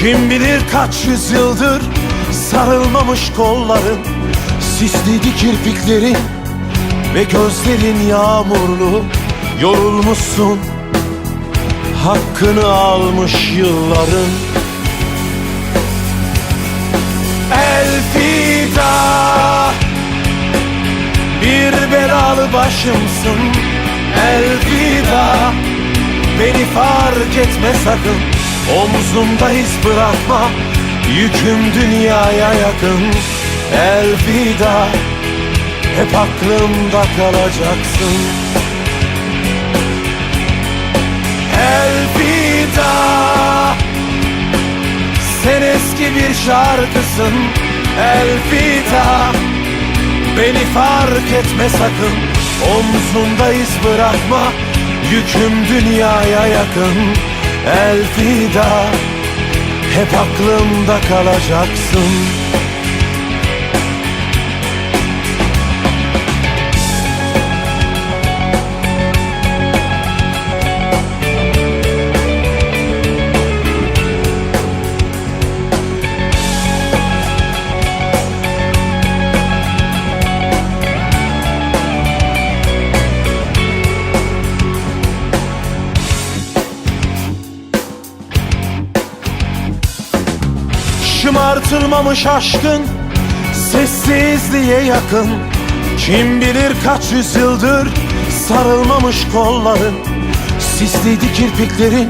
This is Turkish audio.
Kim bilir kaç yüzyıldır Sarılmamış kolların Sisliydi kirpiklerin Ve gözlerin yağmurlu. Yorulmuşsun Hakkını almış yılların. Elfida Bir belalı başımsın. Elfida Beni fark etme sakın Omzumda iz bırakma Yüküm dünyaya yakın. Elfida Hep aklımda kalacaksın. Elfida Sen eski bir şarkısın. Elfida Beni fark etme sakın. Omzunda iz bırakma Yüküm dünyaya yakın Elfida Hep aklımda kalacaksın Şımartılmamış aşkın Sessizliğe yakın. Kim bilir kaç yüzyıldır Sarılmamış kolların Sisliydi kirpiklerin